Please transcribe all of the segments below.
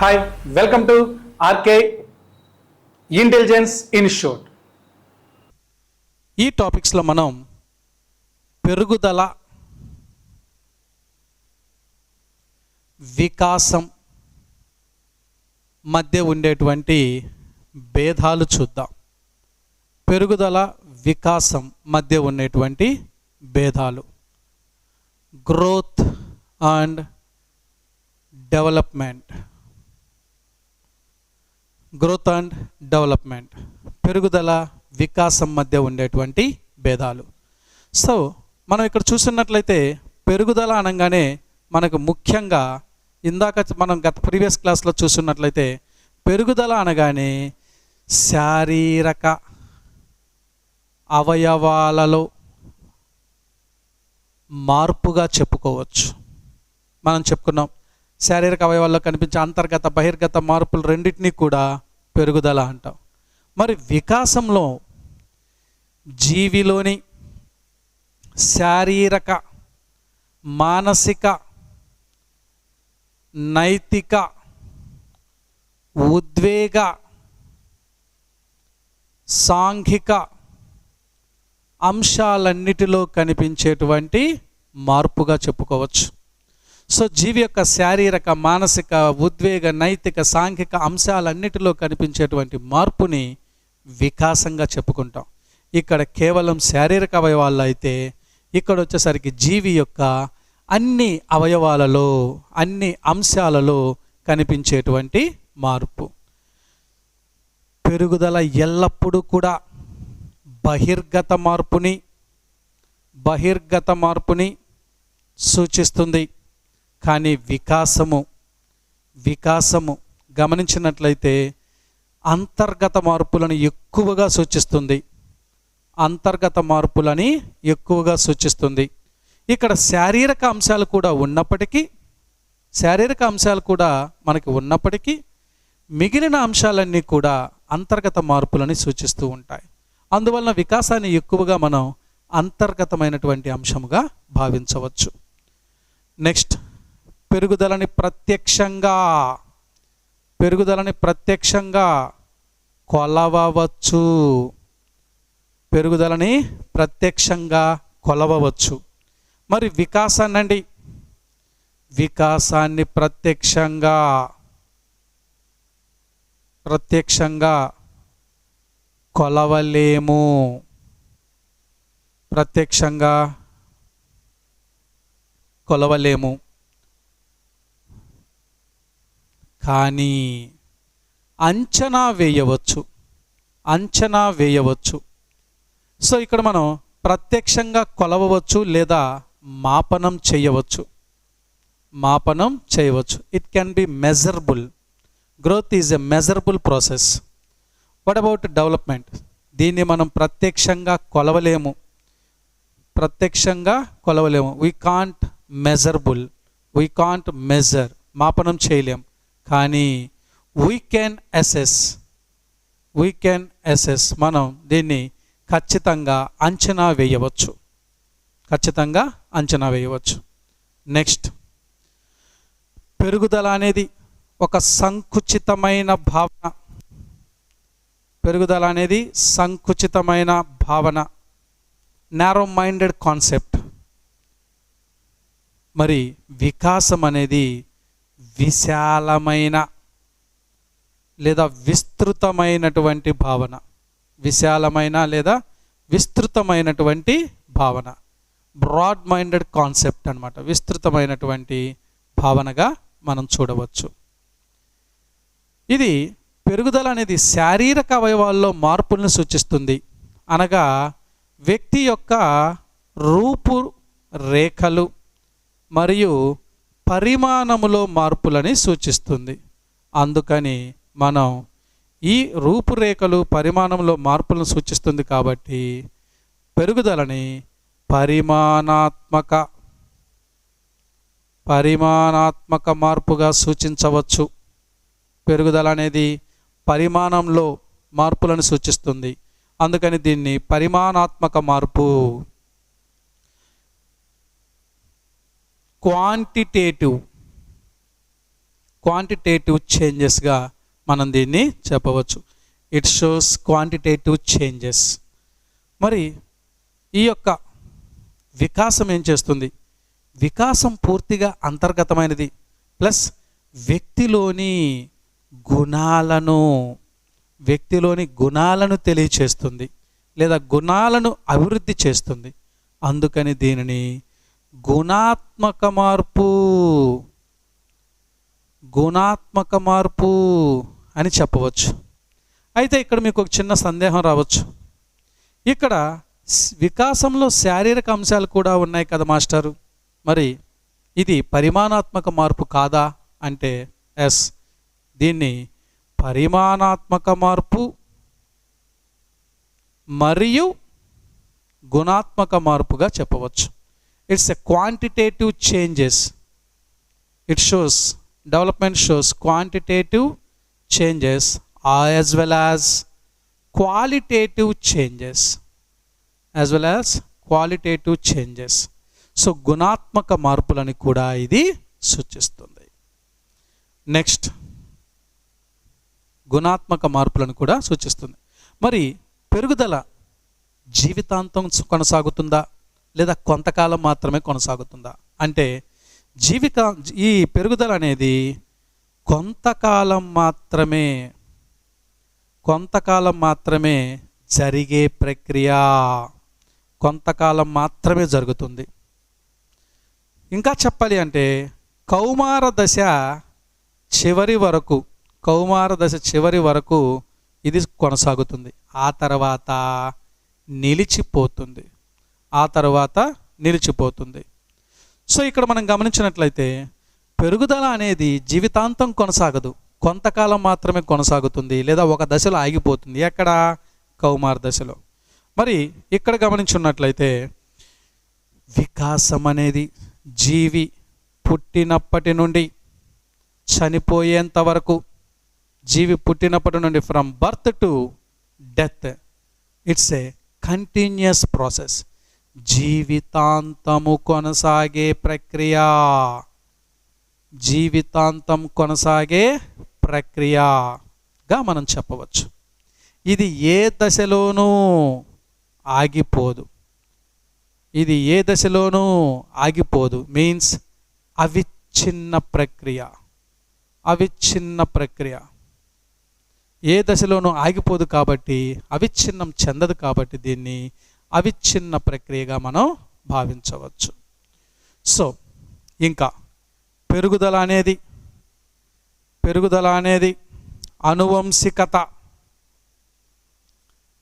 Hi welcome to RK intelligence institute ఈ టాపిక్స్లో మనం పెరుగుదల వికాసం మధ్య ఉండేటువంటి భేదాలు చూద్దాం. పెరుగుదల వికాసం మధ్య ఉండేటువంటి భేదాలు. Growth and development growth and development పెరుగుదల వికాసం మధ్య ఉండేటువంటి భేదాలు. సో మనం ఇక్కడ చూస్తున్నట్లయితే పెరుగుదల అనగానే మనకు ముఖ్యంగా ఇందాక మనం గత ప్రీవియస్ క్లాస్లో చూస్తున్నట్లయితే పెరుగుదల అనగానే శారీరక అవయవాలలో మార్పుగా చెప్పుకోవచ్చు. మనం చెప్పుకున్నాం. శారీరక అవయవాల్లో కనిపించే అంతర్గత బహిర్గత మార్పులు రెండింటినీ కూడా పెరుగుదల అంటాం. మరి వికాసంలో జీవిలోని శారీరక మానసిక నైతిక ఉద్వేగ సాంఘిక అంశాలన్నిటిలో కనిపించేటువంటి మార్పుగా చెప్పుకోవచ్చు. సో జీవి యొక్క శారీరక మానసిక ఉద్వేగ నైతిక సాంఘిక అంశాలన్నిటిలో కనిపించేటువంటి మార్పుని వికాసంగా చెప్పుకుంటాం. ఇక్కడ కేవలం శారీరక అవయవాల్లో అయితే ఇక్కడ వచ్చేసరికి జీవి యొక్క అన్ని అవయవాలలో అన్ని అంశాలలో కనిపించేటువంటి మార్పు. పెరుగుదల ఎల్లప్పుడూ కూడా బహిర్గత మార్పుని బహిర్గత మార్పుని సూచిస్తుంది. కానీ వికాసము వికాసము గమనించినట్లయితే అంతర్గత మార్పులను ఎక్కువగా సూచిస్తుంది. అంతర్గత మార్పులని ఎక్కువగా సూచిస్తుంది. ఇక్కడ శారీరక అంశాలు కూడా ఉన్నప్పటికీ శారీరక అంశాలు కూడా మనకి ఉన్నప్పటికీ మిగిలిన అంశాలన్నీ కూడా అంతర్గత మార్పులని సూచిస్తూ ఉంటాయి. అందువలన వికాసాన్ని ఎక్కువగా మనం అంతర్గతమైనటువంటి అంశముగా భావించవచ్చు. నెక్స్ట్ పెరుగుదలని ప్రత్యక్షంగా పెరుగుదలని ప్రత్యక్షంగా కొలవవచ్చు. పెరుగుదలని ప్రత్యక్షంగా కొలవవచ్చు. మరి వికాసాన్నండి. వికాసాన్ని ప్రత్యక్షంగా ప్రత్యక్షంగా కొలవలేము. ప్రత్యక్షంగా కొలవలేము. కానీ అంచనా వేయవచ్చు. అంచనా వేయవచ్చు. సో ఇక్కడ మనం ప్రత్యక్షంగా కొలవవచ్చు లేదా మాపనం చేయవచ్చు. మాపనం చేయవచ్చు. It can be measurable growth is a measurable process what about development దీన్ని మనం ప్రత్యక్షంగా కొలవలేము. ప్రత్యక్షంగా కొలవలేము. We can't measurable we can't measure మాపనం చేయలేము కానీ we can assess we can assess మనం దీన్ని ఖచ్చితంగా అంచనా వేయవచ్చు. ఖచ్చితంగా అంచనా వేయవచ్చు. నెక్స్ట్ పెరుగుదల అనేది ఒక సంకుచితమైన భావన. పెరుగుదల అనేది సంకుచితమైన భావన. నారో మైండెడ్ కాన్సెప్ట్ మరి వికాసం అనేది విశాలమైన లేదా విస్తృతమైనటువంటి భావన. విశాలమైన లేదా విస్తృతమైనటువంటి భావన. బ్రాడ్ మైండెడ్ కాన్సెప్ట్ అనమాట విస్తృతమైనటువంటి భావనగా మనం చూడవచ్చు. ఇది పెరుగుదల అనేది శారీరక అవయవాల్లో మార్పులను సూచిస్తుంది. అనగా వ్యక్తి యొక్క రూపు రేఖలు మరియు పరిమాణములో మార్పులని సూచిస్తుంది. అందుకని మనం ఈ రూపురేఖలు పరిమాణంలో మార్పులను సూచిస్తుంది కాబట్టి పెరుగుదలని పరిమాణాత్మక పరిమాణాత్మక మార్పుగా సూచించవచ్చు. పెరుగుదల అనేది పరిమాణంలో మార్పులను సూచిస్తుంది. అందుకని దీన్ని పరిమాణాత్మక మార్పు క్వాంటిటేటివ్ క్వాంటిటేటివ్ చేంజెస్గా మనం దీన్ని చెప్పవచ్చు. ఇట్ షోస్ క్వాంటిటేటివ్ చేంజెస్ మరి ఈ యొక్క వికాసం ఏం చేస్తుంది? వికాసం పూర్తిగా అంతర్గతమైనది. ప్లస్ వ్యక్తిలోని గుణాలను వ్యక్తిలోని గుణాలను తెలియచేస్తుంది. లేదా గుణాలను అభివృద్ధి చేస్తుంది. అందుకని దీనిని గుణాత్మక మార్పు. గుణాత్మక మార్పు అని చెప్పవచ్చు. అయితే ఇక్కడ మీకు ఒక చిన్న సందేహం రావచ్చు. ఇక్కడ వికాసంలో శారీరక అంశాలు కూడా ఉన్నాయి కదా మాస్టారు. మరి ఇది పరిమాణాత్మక మార్పు కాదా అంటే ఎస్. దీన్ని పరిమాణాత్మక మార్పు మరియు గుణాత్మక మార్పుగా చెప్పవచ్చు. It's a quantitative changes it shows development shows quantitative changes as well as qualitative changes as well as qualitative changes so గుణాత్మక మార్పులని కూడా ఇది సూచిస్తుంది నెక్స్ట్ గుణాత్మక మార్పులను కూడా సూచిస్తుంది మరి పెరుగుదల జీవితాంతం కొనసాగుతుందా లేదా కొంతకాలం మాత్రమే కొనసాగుతుందా? అంటే జీవిక ఈ పెరుగుదల అనేది కొంతకాలం మాత్రమే కొంతకాలం మాత్రమే జరిగే ప్రక్రియ. కొంతకాలం మాత్రమే జరుగుతుంది. ఇంకా చెప్పాలి అంటే కౌమార దశ చివరి వరకు కౌమార దశ చివరి వరకు ఇది కొనసాగుతుంది. ఆ తర్వాత నిలిచిపోతుంది. ఆ తర్వాత నిలిచిపోతుంది. సో ఇక్కడ మనం గమనించినట్లయితే పెరుగుదల అనేది జీవితాంతం కొనసాగదు. కొంతకాలం మాత్రమే కొనసాగుతుంది లేదా ఒక దశలో ఆగిపోతుంది. ఎక్కడ? కౌమార దశలో. మరి ఇక్కడ గమనించున్నట్లయితే వికాసం అనేది జీవి పుట్టినప్పటి నుండి చనిపోయేంత వరకు జీవి పుట్టినప్పటి నుండి from birth to death it's a continuous process జీవితాంతము కొనసాగే ప్రక్రియ. జీవితాంతం కొనసాగే ప్రక్రియగా మనం చెప్పవచ్చు. ఇది ఏ దశలోనూ ఆగిపోదు. ఇది ఏ దశలోనూ ఆగిపోదు. మీన్స్ అవిచ్ఛిన్న ప్రక్రియ. అవిచ్ఛిన్న ప్రక్రియ. ఏ దశలోనూ ఆగిపోదు కాబట్టి అవిచ్ఛిన్నం చెందదు కాబట్టి దీన్ని అవిచ్ఛిన్న ప్రక్రియగా మనం భావించవచ్చు. సో ఇంకా పెరుగుదల అనేది పెరుగుదల అనేది అనువంశికత.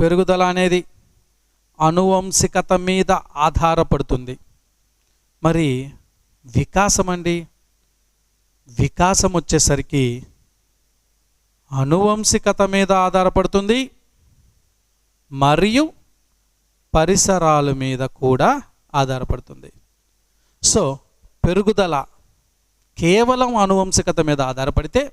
పెరుగుదల అనేది అనువంశికత మీద ఆధారపడుతుంది. మరి వికాసం అండి వికాసం వచ్చేసరికి అనువంశికత మీద ఆధారపడుతుంది. మరియు పరిసరాల మీద కూడా ఆధారపడుతుంది. సో పెరుగుదల కేవలం అనువంశికత మీద ఆధారపడితే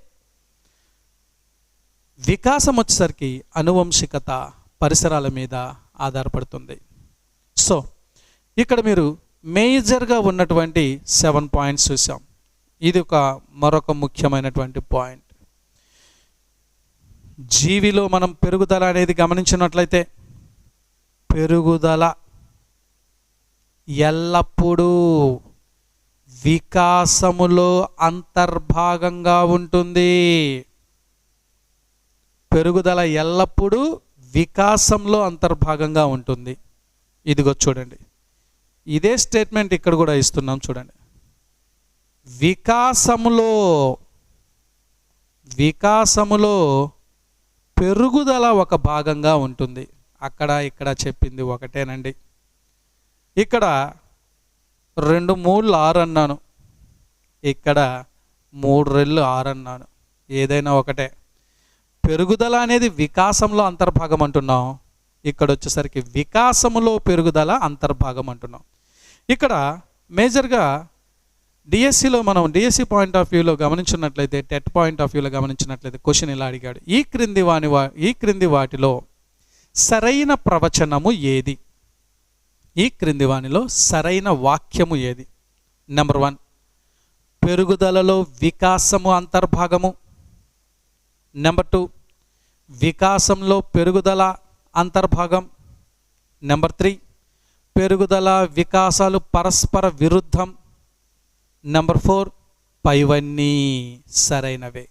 వికాసం వచ్చేసరికి అనువంశికత పరిసరాల మీద ఆధారపడుతుంది. సో ఇక్కడ మీరు మేజర్గా ఉన్నటువంటి సెవెన్ పాయింట్స్ చూసాం. ఇది ఒక మరొక ముఖ్యమైనటువంటి పాయింట్. జీవిలో మనం పెరుగుదల అనేది గమనించినట్లయితే పెరుగుదల ఎల్లప్పుడూ వికాసములో అంతర్భాగంగా ఉంటుంది. పెరుగుదల ఎల్లప్పుడూ వికాసంలో అంతర్భాగంగా ఉంటుంది. ఇదిగో చూడండి. ఇదే స్టేట్మెంట్ ఇక్కడ కూడా ఇస్తున్నాం చూడండి. వికాసములో వికాసములో పెరుగుదల ఒక భాగంగా ఉంటుంది. అక్కడ ఇక్కడ చెప్పింది ఒకటేనండి. ఇక్కడ రెండు మూడు ఆరు అన్నాను. ఇక్కడ మూడు రెళ్ళు ఆరు అన్నాను. ఏదైనా ఒకటే. పెరుగుదల అనేది వికాసంలో అంతర్భాగం అంటున్నాం. ఇక్కడ వచ్చేసరికి వికాసములో పెరుగుదల అంతర్భాగం అంటున్నాం. ఇక్కడ మేజర్గా డిఎస్సిలో మనం డిఎస్సి పాయింట్ ఆఫ్ వ్యూలో గమనించినట్లయితే టెట్ పాయింట్ ఆఫ్ వ్యూలో గమనించినట్లయితే క్వశ్చన్ ఇలా అడిగాడు. ఈ క్రింది వాని వా ఈ క్రింది వాటిలో సరైన ప్రవచనము ఏది? ఈ క్రింది వాణిలో సరైన వాక్యము ఏది? నెంబర్ వన్ పెరుగుదలలో వికాసము అంతర్భాగము. నెంబర్ టూ వికాసంలో పెరుగుదల అంతర్భాగం. నెంబర్ త్రీ పెరుగుదల వికాసాలు పరస్పర విరుద్ధం. నెంబర్ ఫోర్ పైవన్నీ సరైనవే.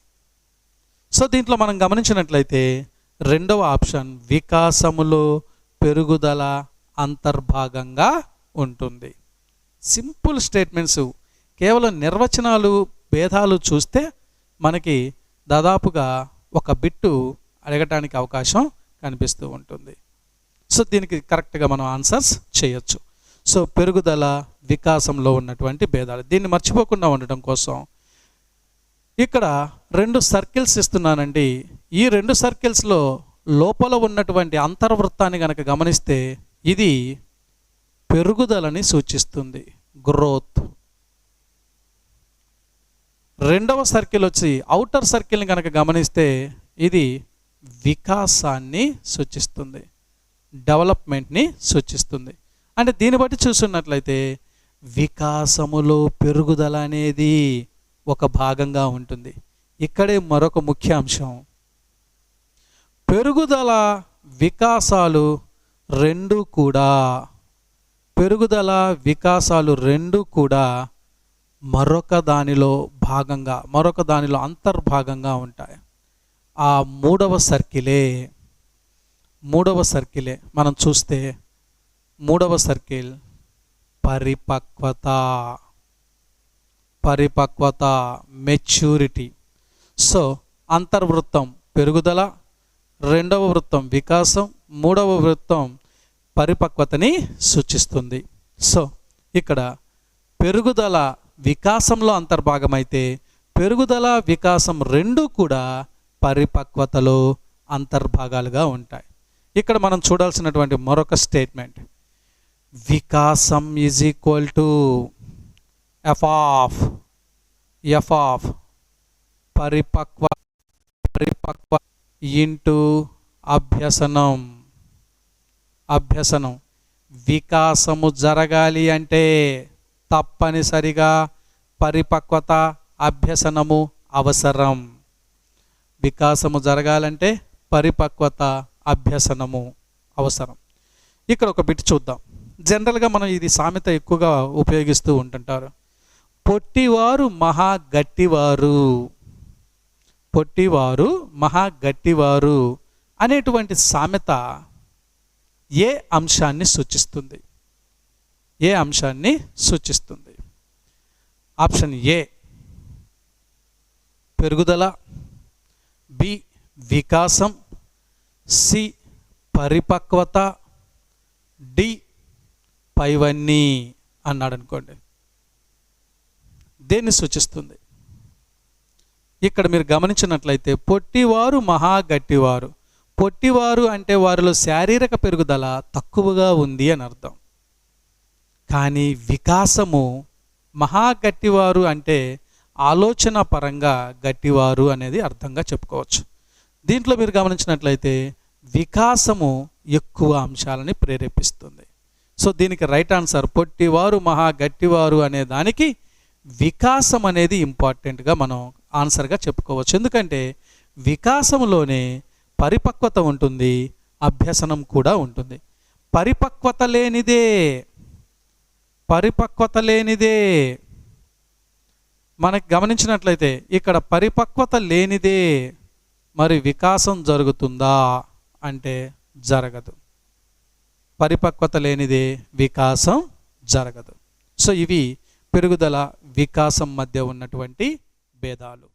సో దీంట్లో మనం గమనించినట్లయితే రెండవ ఆప్షన్ వికాసములో పెరుగుదల అంతర్భాగంగా ఉంటుంది. సింపుల్ స్టేట్మెంట్స్ కేవలం నిర్వచనాలు భేదాలు చూస్తే మనకి దాదాపుగా ఒక బిట్టు అడగటానికి అవకాశం కనిపిస్తూ ఉంటుంది. సో దీనికి కరెక్ట్గా మనం ఆన్సర్స్ చేయొచ్చు. సో పెరుగుదల వికాసంలో ఉన్నటువంటి భేదాలు దీన్ని మర్చిపోకుండా ఉండటం కోసం ఇక్కడ రెండు సర్కిల్స్ ఇస్తున్నానండి. ఈ రెండు సర్కిల్స్లో లోపల ఉన్నటువంటి అంతర్వృత్తాన్ని కనుక గమనిస్తే ఇది పెరుగుదలని సూచిస్తుంది. గ్రోత్. రెండవ సర్కిల్ వచ్చి అవుటర్ సర్కిల్ని కనుక గమనిస్తే ఇది వికాసాన్ని సూచిస్తుంది. డెవలప్మెంట్ని సూచిస్తుంది. అంటే దీన్ని బట్టి చూస్తున్నట్లయితే వికాసములో పెరుగుదల అనేది ఒక భాగంగా ఉంటుంది. ఇక్కడే మరొక ముఖ్య అంశం. పెరుగుదల వికాసాలు రెండు కూడా. పెరుగుదల వికాసాలు రెండు కూడా మరొక దానిలో భాగంగా మరొక దానిలో అంతర్భాగంగా ఉంటాయి. ఆ మూడవ సర్కిలే మూడవ సర్కిలే. మనం చూస్తే మూడవ సర్కిల్ పరిపక్వత. పరిపక్వత మెచ్యూరిటీ సో అంతర్వృత్తం పెరుగుదల రెండవ వృత్తం వికాసం మూడవ వృత్తం పరిపక్వతని సూచిస్తుంది. సో ఇక్కడ పెరుగుదల వికాసంలో అంతర్భాగమైతే పెరుగుదల వికాసం రెండు కూడా పరిపక్వతలో అంతర్భాగాలుగా ఉంటాయి. ఇక్కడ మనం చూడాల్సినటువంటి మరొక స్టేట్మెంట్ వికాసం is equal to F of F of పరిపక్వ పరిపక్వ ఇంటూ అభ్యసనం అభ్యసనం వికాసము జరగాలి అంటే తప్పనిసరిగా పరిపక్వత అభ్యసనము అవసరం వికాసము జరగాలంటే పరిపక్వత అభ్యసనము అవసరం ఇక్కడ ఒక బిట్ చూద్దాం. జనరల్గా మనం ఇది సామెత ఎక్కువగా ఉపయోగిస్తూ ఉంటుంటారు. పొట్టివారు మహా గట్టివారు పొట్టివారు మహా గట్టివారు అనేటువంటి సామెత ఏ అంశాన్ని సూచిస్తుంది? ఏ అంశాన్ని సూచిస్తుంది? ఆప్షన్ ఏ పెరుగుదల బి వికాసం సి పరిపక్వత డి పైవన్నీ అన్నాడు అనుకోండి దేన్ని సూచిస్తుంది? ఇక్కడ మీరు గమనించినట్లయితే పొట్టివారు మహా గట్టివారు. పొట్టివారు అంటే వారిలో శారీరక పెరుగుదల తక్కువగా ఉంది అని అర్థం. కానీ వికాసము మహా గట్టివారు అంటే ఆలోచన పరంగా గట్టివారు అనేది అర్థంగా చెప్పుకోవచ్చు. దీంట్లో మీరు గమనించినట్లయితే వికాసము ఎక్కువ అంశాలని ప్రేరేపిస్తుంది. సో దీనికి రైట్ ఆన్సర్ పొట్టివారు మహా గట్టివారు అనే దానికి వికాసం అనేది ఇంపార్టెంట్గా మనం ఆన్సర్గా చెప్పుకోవచ్చు. ఎందుకంటే వికాసంలోనే పరిపక్వత ఉంటుంది అభ్యసనం కూడా ఉంటుంది. పరిపక్వత లేనిదే పరిపక్వత లేనిదే. మనకి గమనించినట్లయితే ఇక్కడ పరిపక్వత లేనిదే మరి వికాసం జరుగుతుందా అంటే జరగదు. పరిపక్వత లేనిదే వికాసం జరగదు. సో ఇవి పెరుగుదల వికాసం మధ్య ఉన్నటువంటి భేదాలు.